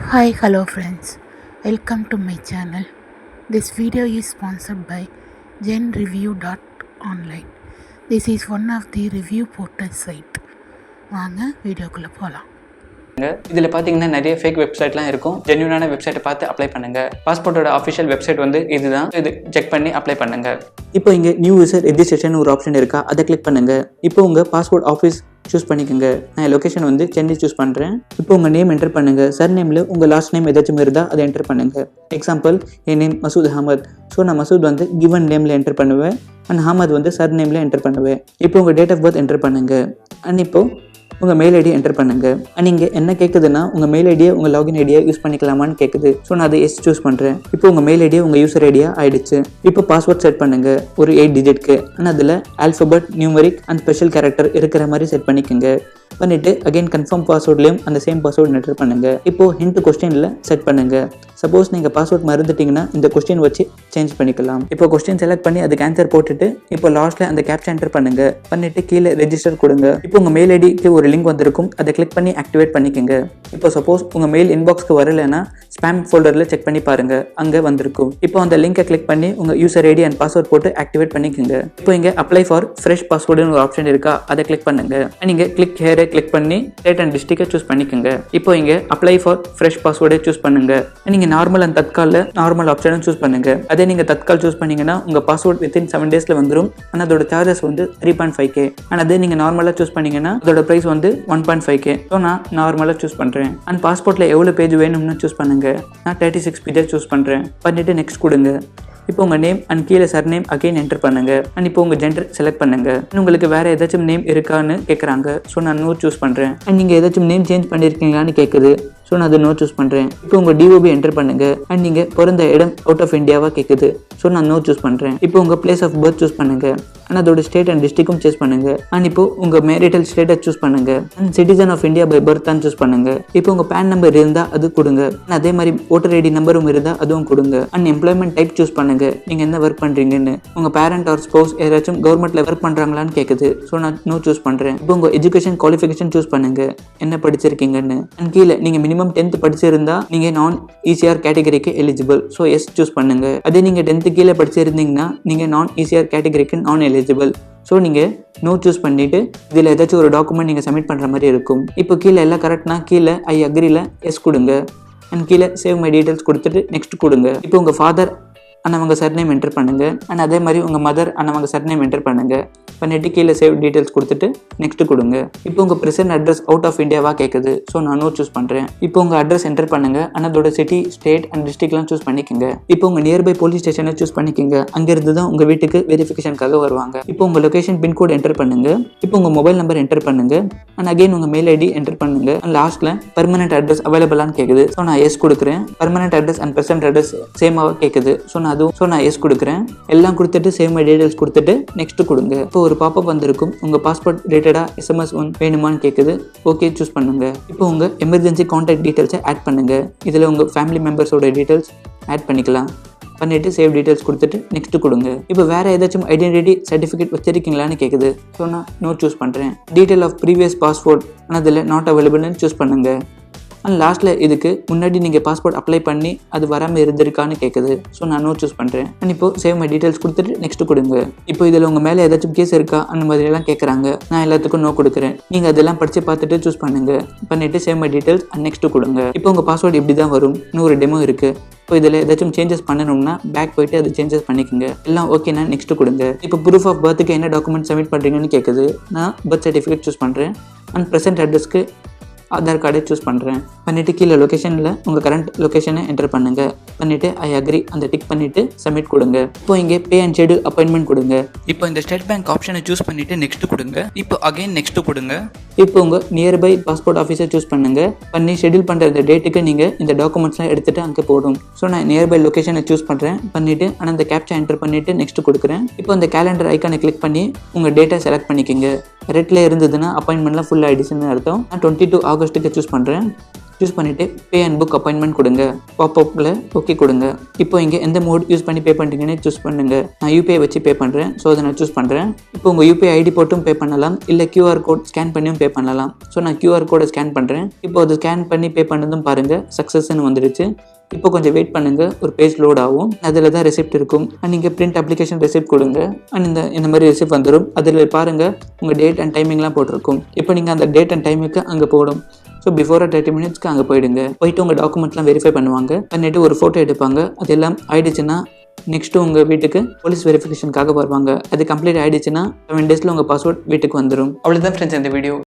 Hi, hello friends. Welcome to my channel. This video is sponsored by genreview.online. This is one of the review portal site. வாங்க வீடியோக்குள்ளே போகலாம் இதில் பார்த்தீங்கன்னா நிறைய fake வெப்சைட்லாம் இருக்கும் ஜென்யூனான வெப்சைட்டை பார்த்து அப்ளை பண்ணுங்க பாஸ்போர்ட்டோட அஃபிஷியல் வெப்சைட் வந்து இதுதான் இது செக் பண்ணி அப்ளை பண்ணுங்க இப்போ இங்கே நியூ யூசர் ரெஜிஸ்ட்ரேஷன் ஒரு ஆப்ஷன் இருக்கா அதை கிளிக் பண்ணுங்க இப்போ உங்கள் பாஸ்போர்ட் ஆஃபீஸ் சூஸ் பண்ணிக்கோங்க. நான் லொக்கேஷன் வந்து சென்னை சூஸ் பண்ணுறேன் இப்போ உங்கள் நேம் என்டர் பண்ணுங்க. சர் நேமில் உங்கள் லாஸ்ட் நேம் ஏதாச்சும் இருந்தால் அதை என்டர் பண்ணுங்க. எக்ஸாம்பிள் என் நேம் மசூத் அஹமத். ஸோ நான் மசூத் வந்து கிவன் நேமில் என்டர் பண்ணுவேன். அண்ட் அஹமத் வந்து சர் நேமில் என்டர் பண்ணுவேன். இப்போ உங்கள் டேட் ஆஃப் பர்த் என்டர் பண்ணுங்க. அண்ட் இப்போது உங்கள் மெயில் ஐடியை என்டர் பண்ணுங்க. நீங்கள் என்ன கேட்குதுன்னா உங்கள் மெயில் ஐடியை உங்கள் லாகின் ஐடியா யூஸ் பண்ணிக்கலாமான்னு கேட்குது ஸோ நான் அதை எஸ் சூஸ் பண்ணுறேன் இப்போ உங்கள் மெயில் ஐடியா உங்கள் யூசர் ஐடியா ஆயிடுச்சு. இப்போ பாஸ்வேர்ட் செட் பண்ணுங்க. ஒரு எயிட் டிஜிட்க்கு ஆனால் அதில் alphabet numeric and special character இருக்கிற மாதிரி செட் பண்ணிக்கோங்க. பண்ணிட்டு அகைன் கன்ஃபார்ம் பாஸ்வேர்ட்லேயும் அந்த சேம் பாஸ்வேர்ட் என்டர் பண்ணுங்க. இப்போ ஹிண்ட் கொஸ்டினில் செட் பண்ணுங்க. சப்போஸ் நீங்கள் பாஸ்வேர்ட் மறந்துட்டீங்கன்னா இந்த கொஸ்டின் வச்சு சேஞ்ச் பண்ணிக்கலாம். இப்போ கொஸ்டின் செலக்ட் பண்ணி அதுக்கு ஆன்சர் போட்டுட்டு இப்போ லாஸ்ட்டில் அந்த கேப்சா என்டர் பண்ணுங்க. பண்ணிட்டு கீழே ரெஜிஸ்டர் கொடுங்க. இப்போ உங்கள் மெயில் ஐடிக்கு ஒரு லிங்க் வந்திருக்கும். அதை கிளிக் பண்ணி ஆக்டிவேட் பண்ணிக்கோங்க. இப்போ சப்போஸ் உங்கள் மெயில் இன்பாக்ஸ்க்கு வரலைன்னா ஸ்பேம் ஃபோல்டரில் செக் பண்ணி பாருங்க. அங்கே வந்திருக்கும். இப்போ அந்த லிங்கை கிளிக் பண்ணி உங்க யூசர் ஐடி அண்ட் பாஸ்வேர்ட் போட்டு ஆக்டிவேட் பண்ணிக்கோங்க. இப்போ இங்கே அப்ளை ஃபார் ஃப்ரெஷ் பாஸ்வேர்டுன்னு ஒரு ஆப்ஷன் இருக்கா? அதை கிளிக் பண்ணுங்க. நீங்கள் கிளிக் ஹேரை கிளிக் பண்ணி ஸ்டேட் அண்ட் டிஸ்ட்ரிக்டை சூஸ் பண்ணிக்கோங்க. இப்போ இங்கே அப்ளை ஃபார் ஃப்ரெஷ் பாஸ்வேர்டை சூஸ் பண்ணுங்க. நீங்கள் நார்மல் அண்ட் தற்கால நார்மல் ஆப்ஷனும் சூஸ் பண்ணுங்க. அதே நீங்கள் தற்கால் சூஸ் பண்ணீங்கன்னா உங்கள் பாஸ்வேர்ட் வித்தின் செவன் டேஸில் வந்துடும் ஆனால் அதோட சார்ஜஸ் வந்து three point five K and அதே நீங்கள் நார்மலாக சூஸ் பண்ணீங்கன்னா அதோட ப்ரைஸ் வந்து one point five K so நான் நார்மலாக சூஸ் பண்ணுறேன் அண்ட் பாஸ்போர்ட்டில் எவ்வளோ பேஜ் வேணும்னு சூஸ் பண்ணுங்கள் நான் தேர்ட்டி சிக்ஸ் பேஜாக சூஸ் பண்ணுறேன் பண்ணிட்டு நெக்ஸ்ட் கொடுங்க. இப்போ உங்கள் நேம் அண்ட் கீழே சர் நேம் அகைன் என்டர் பண்ணுங்க. அண்ட் இப்போ உங்கள் ஜெண்டர் செலக்ட் பண்ணுங்க. உங்களுக்கு வேற ஏதாச்சும் நேம் இருக்கான்னு கேட்குறாங்க ஸோ நான் நோ சூஸ் பண்ணுறேன் அண்ட் நீங்கள் ஏதாச்சும் நேம் சேஞ்ச் பண்ணியிருக்கீங்களான்னு கேட்குது ஸோ நான் அதை நோ சூஸ் பண்ணுறேன் இப்போ உங்கள் டிஓபி என்டர் பண்ணுங்க. அண்ட் நீங்கள் பிறந்த இடம் அவுட் ஆஃப் இந்தியாவாக கேட்குது ஸோ நான் நோ சூஸ் பண்ணுறேன் இப்போ உங்கள் பிளேஸ் ஆஃப் பர்த் சூஸ் பண்ணுங்க. அண்ட் அதோட ஸ்டேட் அண்ட் டிஸ்ட்ரிக்கும் சூஸ் பண்ணுங்க. அண்ட் இப்போ உங்கள் மேரிட்டல் ஸ்டேட்டை சூஸ் பண்ணுங்க. And citizen of India by birth தான் சூஸ் பண்ணுங்க. இப்போ உங்கள் பேன் நம்பர் இருந்தால் அது கொடுங்க. அதே மாதிரி ஓட்டர் ஐடி நம்பரும் இருந்தால் அதுவும் கொடுங்க. அண்ட் எம்ப்ளாய்மெண்ட் டைப் சூஸ் பண்ணுங்க. நீங்கள் என்ன ஒர்க் பண்ணுறீங்கன்னு உங்கள் பேரண்ட் ஆர் ஸ்போஸ் ஏதாச்சும் கவர்மெண்ட்டில் ஒர்க் பண்ணுறாங்களான்னு கேட்குது ஸோ நான் நோ சூஸ் பண்றேன். இப்போ உங்கள் எஜுகேஷன் குவாலிஃபிகேஷன் சூஸ் பண்ணுங்க. என்ன படிச்சிருக்கீங்கன்னு. அண்ட் கீழே நீங்கள் மினிமம் டென்த் படிச்சிருந்தா நீங்கள் நான் ஈசிஆர் கேட்டகரிக்கு எலிஜிபிள் ஸோ எஸ் சூஸ் பண்ணுங்க. அதே நீங்கள் டென்த் கீழே படிச்சிருந்தீங்கன்னா நீங்கள் நான் இசிஆர் கேட்டகரிக்கு நான் எலிஜிபிள் ஸோ நீங்கள் நோ சூஸ் பண்ணிவிட்டு இதில் ஏதாச்சும் ஒரு டாக்குமெண்ட் நீங்கள் சப்மிட் பண்ணுற மாதிரி இருக்கும். இப்போ கீழே எல்லாம் கரெக்ட்னா கீழே ஐ அக்ரியில் எஸ் கொடுங்க. அண்ட் கீழே சேவ் மை டீட்டெயில்ஸ் கொடுத்துட்டு நெக்ஸ்ட் கொடுங்க. இப்போ உங்கள் ஃபாதர் அண்ணவங்க சர்நேம் என்டர் பண்ணுங்கள் அண்ட் அதே மாதிரி உங்கள் மதர் அண்ணவங்க சர்நேம் என்டர் பண்ணுங்க. பண்ணிட்டு கீழே சேவ் டீட்டெயில்ஸ் கொடுத்துட்டு நெக்ஸ்ட் கொடுங்க. இப்போ உங்கள் ப்ரெசென்ட் அட்ரஸ் அவுட் ஆஃப் இந்தியாவாக கேட்குது ஸோ நான் நோ சூஸ் பண்ணுறேன் இப்போ உங்கள் அட்ரஸ் என்டர் பண்ணுங்க. ஆனால் அதோட சிட்டி ஸ்டேட் அண்ட் டிஸ்ட்ரிக்ட்லாம் சூஸ் பண்ணிக்கோங்க. இப்போ உங்கள் நியர்பை போலீஸ் ஸ்டேஷனை சூஸ் பண்ணிக்கோங்க. அங்கேருந்து தான் உங்கள் வீட்டுக்கு வெரிஃபிகேஷனுக்காக வருவாங்க. இப்போ உங்கள் லொக்கேஷன் பின்கோட் என்டர் பண்ணுங்க. இப்போ உங்கள் மொபைல் நம்பர் என்டர் பண்ணுங்க. அண்ட் அகைன் உங்கள் மெயில் ஐடி என்டர் பண்ணுங்க. அண்ட் லாஸ்ட்டில் பர்மனெண்ட் அட்ரஸ் அவைலபிளான்னு கேட்குது ஸோ நான் எஸ் கொடுக்குறேன். Permanent address and present address சேமாக கேட்குது ஸோ நான் அதுவும். ஸோ நான் எஸ் கொடுக்குறேன். எல்லாம் கொடுத்துட்டு சேவ் மை டீடைல்ஸ் கொடுத்துட்டு நெக்ஸ்ட் கொடுங்க. இப்போ ஒரு பாப்பப் வந்திருக்கும். உங்கள் பாஸ்போர்ட் ரிலேட்டடாக எஸ்எம்எஸ் ஒன் வேணுமான்னு கேட்குது ஓகே சூஸ் பண்ணுங்க. இப்போ உங்கள் எமர்ஜென்சி கான்டாக்ட் டீட்டெயில்ஸை ஆட் பண்ணுங்க. இதில் உங்கள் ஃபேமிலி மெம்பர்ஸோட டீட்டெயில்ஸ் ஆட் பண்ணிக்கலாம். பண்ணிவிட்டு சேவ் டீட்டெயில்ஸ் கொடுத்துட்டு நெக்ஸ்ட் கொடுங்க. இப்போ வேறு ஏதாச்சும் ஐடென்டிட்டி சர்டிஃபிகேட் வச்சிருக்கீங்களான்னு கேட்குது ஸோ நான் நோ சூஸ் பண்ணுறேன் டீட்டெயில் ஆஃப் ப்ரீவியஸ் பாஸ்போர்ட் ஆனால் அதில் நாட் அவைலபிள்னு சூஸ் பண்ணுங்கள் அண்ட் லாஸ்ட்டில் இதுக்கு முன்னாடி நீங்கள் பாஸ்போர்ட் அப்ளை பண்ணி அது வராமல் இருந்திருக்கான்னு கேட்குது ஸோ நான் நோ சூஸ் பண்ணுறேன் அண்ட் இப்போ சேவ் மை டீட்டெயில்ஸ் கொடுத்துட்டு நெக்ஸ்ட் கொடுங்க. இப்போ இதில் உங்கள் மேலே ஏதாச்சும் கேஸ் இருக்கா? அந்த மாதிரிலாம் கேட்குறாங்க நான் எல்லாத்துக்கும் நோ கொடுக்குறேன். நீங்கள் அதெல்லாம் படித்து பார்த்துட்டு சூஸ் பண்ணுங்க. பண்ணிட்டு save my details and next கொடுங்க. இப்போ உங்கள் பாஸ்வேர்டு இப்படி தான் வரும். நூறு டெமோ இருக்குது இப்போ இதில் ஏதாச்சும் சேஞ்சஸ் பண்ணணும்னா பேக் போயிட்டு அது சேஞ்சஸ் பண்ணிக்கோங்க. எல்லாம் ஓகேனா நெக்ஸ்ட் கொடுங்க. இப்போ ப்ரூஃப் ஆஃப் பர்த்துக்கு என்ன டாக்குமெண்ட் சப்மிட் பண்ணுறீங்கன்னு கேட்குது நான் பர்த் சர்டிஃபிகேட் சூஸ் பண்ணுறேன் அண்ட் ப்ரெசென்ட் அட்ரஸ்க்கு ஆதார் கார்டை சூஸ் பண்ணுறேன் பண்ணிவிட்டு கீழே லொக்கேஷனில் உங்கள் கரண்ட் லொக்கேஷனை என்டர் பண்ணுங்கள் பண்ணிவிட்டு ஐ அக்ரி அந்த டிக் பண்ணிவிட்டு சப்மிட் கொடுங்க. இப்போ இங்கே பே அண்ட் ஷெடியூல் அப்பாயின்மெண்ட் கொடுங்க. இப்போ இந்த ஸ்டேட் பேங்க் ஆப்ஷனை சூஸ் பண்ணிவிட்டு நெக்ஸ்ட் கொடுங்க. இப்போ அகைன் நெக்ஸ்ட் கொடுங்க. இப்போ உங்கள் நியர்பை பாஸ்போர்ட் ஆஃபீஸை சூஸ் பண்ணுங்க. பண்ணி ஷெடியூல் பண்ணுற இந்த டேட்டுக்கு நீங்கள் இந்த டாக்குமெண்ட்ஸ்லாம் எடுத்துகிட்டு அங்கே போடும் ஸோ நான் நியர்பை லொக்கேஷனை சூஸ் பண்ணுறேன் பண்ணிவிட்டு ஆனால் அந்த கேப்சா என்டர் பண்ணிவிட்டு நெக்ஸ்ட் கொடுக்குறேன். இப்போ அந்த கேலண்டர் ஐக்கானை கிளிக் பண்ணி உங்கள் டேட்டா செலக்ட் பண்ணிக்கோங்க. ரெட்டில் இருந்ததுன்னா அப்பாயின்மெண்ட்லாம் ஃபுல் ஆகிடுச்சுன்னு அர்த்தம். நான் டுவெண்ட்டி டூ ஆகஸ்ட்டுக்கு சூஸ் பண்ணுறேன் சூஸ் பண்ணிவிட்டு பே அண்ட் புக் அப்பாயின்மெண்ட் கொடுங்க. பாப்அப்பில் ஓகே கொடுங்க. இப்போ இங்கே எந்த மோட் யூஸ் பண்ணி பே பண்ணுறீங்கன்னு சூஸ் பண்ணுங்கள் நான் யூபிஐ வச்சு பே பண்ணுறேன் ஸோ அதை நான் சூஸ் பண்ணுறேன் இப்போ உங்கள் யூபிஐ ஐடி போட்டும் பே பண்ணலாம். இல்லை கியூஆர் கோட் ஸ்கேன் பண்ணியும் பே பண்ணலாம். ஸோ நான் கியூஆர் கோடை ஸ்கேன் பண்ணுறேன் இப்போ அது ஸ்கேன் பண்ணி பே பண்ணதும் பாருங்கள் சக்ஸஸ்ன்னு வந்துடுச்சு இப்போ கொஞ்சம் வெயிட் பண்ணுங்க. ஒரு பேஜ் லோட் ஆகும். அதில் தான் ரெசிப்ட் இருக்கும். அண்ட் நீங்கள் பிரிண்ட் அப்ளிகேஷன் ரெசிப்ட் கொடுங்க. அண்ட் இந்த இந்த மாதிரி ரெசிப்ட் வந்துடும் அதில் பாருங்கள் உங்கள் டேட் அண்ட் டைமிங்லாம் போட்டிருக்கும். இப்போ நீங்கள் அந்த டேட் அண்ட் டைமுக்கு அங்கே போடும் ஸோ பிஃபோர் தேர்ட்டி மினிட்ஸ்க்கு அங்கே போயிடுங்க. போயிட்டு உங்கள் டாக்குமெண்ட்லாம் வெரிஃபை பண்ணுவாங்க. பண்ணிட்டு ஒரு ஃபோட்டோ எடுப்பாங்க. அதெல்லாம் ஆயிடுச்சுன்னா நெக்ஸ்ட்டு உங்கள் வீட்டுக்கு போலீஸ் வெரிஃபிகேஷனுக்காக வருவாங்க. அது கம்ப்ளீட் ஆயிடுச்சுன்னா செவன் டேஸில் உங்கள் பாஸ்வேர்ட் வீட்டுக்கு வந்துடும் அவ்வளோதான் ஃப்ரெண்ட்ஸ் இந்த வீடியோ